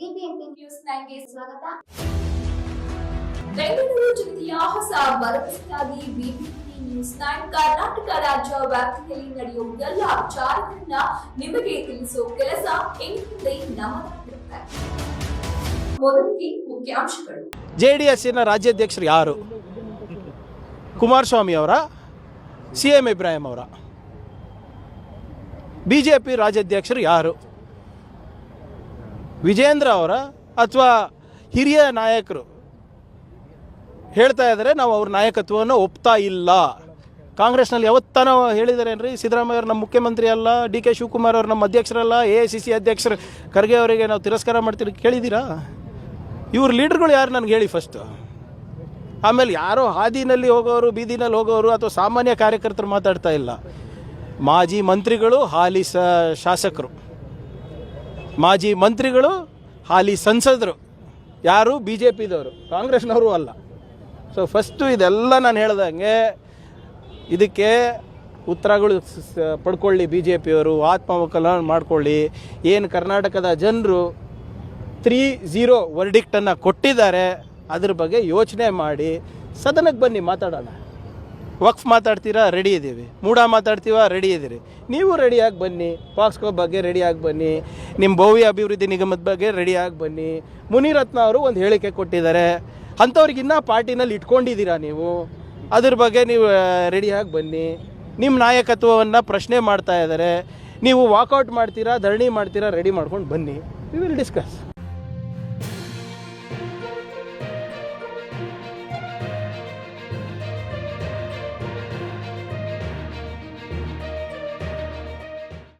BBMP news ನೈನ್ಗೆ ಸ್ವಾಗತ. ಬೆಂಗಳೂರು ಜಿಲ್ಲೆಯ ಹೊಸ ಭರವಸೆಯಾಗಿ ಬಿಬಿಎಂಪಿ ನ್ಯೂಸ್ ನೈನ್ ಕರ್ನಾಟಕ ರಾಜ್ಯ ವ್ಯಾಪ್ತಿಯಲ್ಲಿ ನಡೆಯುವ ಎಲ್ಲ ವಿಚಾರಗಳನ್ನ ನಿಮಗೆ ತಿಳಿಸುವ ಕೆಲಸ ಇನ್ಮುಂದೆ ನಮ್ಮದಾಗಿರುತ್ತೆ ಮೊದಲಿಗೆ ಮುಖ್ಯಾಂಶಗಳು. ಜೆ ಡಿ ಎಸ್ಸಿನ ರಾಜ್ಯಾಧ್ಯಕ್ಷರು ಯಾರು? ಕುಮಾರಸ್ವಾಮಿ ಅವರ ಸಿ ಎಂ ಇಬ್ರಾಹಿಂ ಅವರ. ಬಿ ಜೆ ಪಿ ರಾಜ್ಯಾಧ್ಯಕ್ಷರು ಯಾರು? ವಿಜೇಂದ್ರ ಅವರ ಅಥವಾ ಹಿರಿಯ ನಾಯಕರು ಹೇಳ್ತಾ ಇದ್ದಾರೆ, ನಾವು ಅವ್ರ ನಾಯಕತ್ವವನ್ನು ಒಪ್ತಾ ಇಲ್ಲ. ಕಾಂಗ್ರೆಸ್ನಲ್ಲಿ ಯಾವತ್ತಾನೋ ಹೇಳಿದಾರೇನ್ರಿ, ಸಿದ್ದರಾಮಯ್ಯ ನಮ್ಮ ಮುಖ್ಯಮಂತ್ರಿ ಅಲ್ಲ, ಡಿ ಕೆ ಶಿವಕುಮಾರ್ ಅವ್ರು ನಮ್ಮ ಅಧ್ಯಕ್ಷರಲ್ಲ, ಎ ಐ ಸಿ ಸಿ ಅಧ್ಯಕ್ಷರು, ಖರ್ಗೆ ಅವರಿಗೆ ನಾವು ತಿರಸ್ಕಾರ ಮಾಡ್ತೀರಿ ಕೇಳಿದ್ದೀರಾ ಇವ್ರ ಲೀಡರ್ಗಳು ಯಾರು ನನಗೆ ಹೇಳಿ ಫಸ್ಟು ಆಮೇಲೆ ಯಾರೋ ಹಾದಿನಲ್ಲಿ ಹೋಗೋರು, ಬೀದಿನಲ್ಲಿ ಹೋಗೋರು ಅಥವಾ ಸಾಮಾನ್ಯ ಕಾರ್ಯಕರ್ತರು ಮಾತಾಡ್ತಾ ಇಲ್ಲ. ಮಾಜಿ ಮಂತ್ರಿಗಳು ಹಾಲಿ ಸ ಶಾಸಕರು. ಮಾಜಿ ಮಂತ್ರಿಗಳು ಹಾಲಿ ಸಂಸದರು. ಯಾರು? ಬಿ ಜೆ ಪಿದವರು ಕಾಂಗ್ರೆಸ್ನವರು ಅಲ್ಲ. ಸೊ ಫಸ್ಟು ಇದೆಲ್ಲ ನಾನು ಹೇಳ್ದಂಗೆ ಇದಕ್ಕೆ ಉತ್ತರಗಳು ಪಡ್ಕೊಳ್ಳಿ ಬಿ ಜೆ ಪಿಯವರು ಆತ್ಮವಕಲನ ಮಾಡ್ಕೊಳ್ಳಿ. ಏನು ಕರ್ನಾಟಕದ ಜನರು ತ್ರೀ ಝೀರೋ ವರ್ಡಿಕ್ಟನ್ನು ಕೊಟ್ಟಿದ್ದಾರೆ, ಅದ್ರ ಬಗ್ಗೆ ಯೋಚನೆ ಮಾಡಿ, ಸದನಕ್ಕೆ ಬನ್ನಿ, ಮಾತಾಡೋಣ. ವಕ್ಫ್ ಮಾತಾಡ್ತೀರಾ ರೆಡಿ ಇದ್ದೀವಿ ಮೂಡ ಮಾತಾಡ್ತೀವ ರೆಡಿ ಇದ್ದೀರಿ ನೀವು ರೆಡಿಯಾಗಿ ಬನ್ನಿ. ಪಾಕ್ಸ್ಕೋ ಬಗ್ಗೆ ರೆಡಿಯಾಗಿ ಬನ್ನಿ. ನಿಮ್ಮ ಭವ್ಯ ಅಭಿವೃದ್ಧಿ ನಿಗಮದ ಬಗ್ಗೆ ರೆಡಿಯಾಗಿ ಬನ್ನಿ. ಮುನಿರತ್ನ ಅವರು ಒಂದು ಹೇಳಿಕೆ ಕೊಟ್ಟಿದ್ದಾರೆ. ಅಂಥವ್ರಿಗಿನ್ನ ಪಾರ್ಟಿನಲ್ಲಿ ಇಟ್ಕೊಂಡಿದ್ದೀರಾ ನೀವು? ಅದ್ರ ಬಗ್ಗೆ ನೀವು ರೆಡಿಯಾಗಿ ಬನ್ನಿ. ನಿಮ್ಮ ನಾಯಕತ್ವವನ್ನು ಪ್ರಶ್ನೆ ಮಾಡ್ತಾ ಇದ್ದಾರೆ. ನೀವು ವಾಕೌಟ್ ಮಾಡ್ತೀರಾ, ಧರಣಿ ಮಾಡ್ತೀರಾ ರೆಡಿ ಮಾಡ್ಕೊಂಡು ಬನ್ನಿ. We will discuss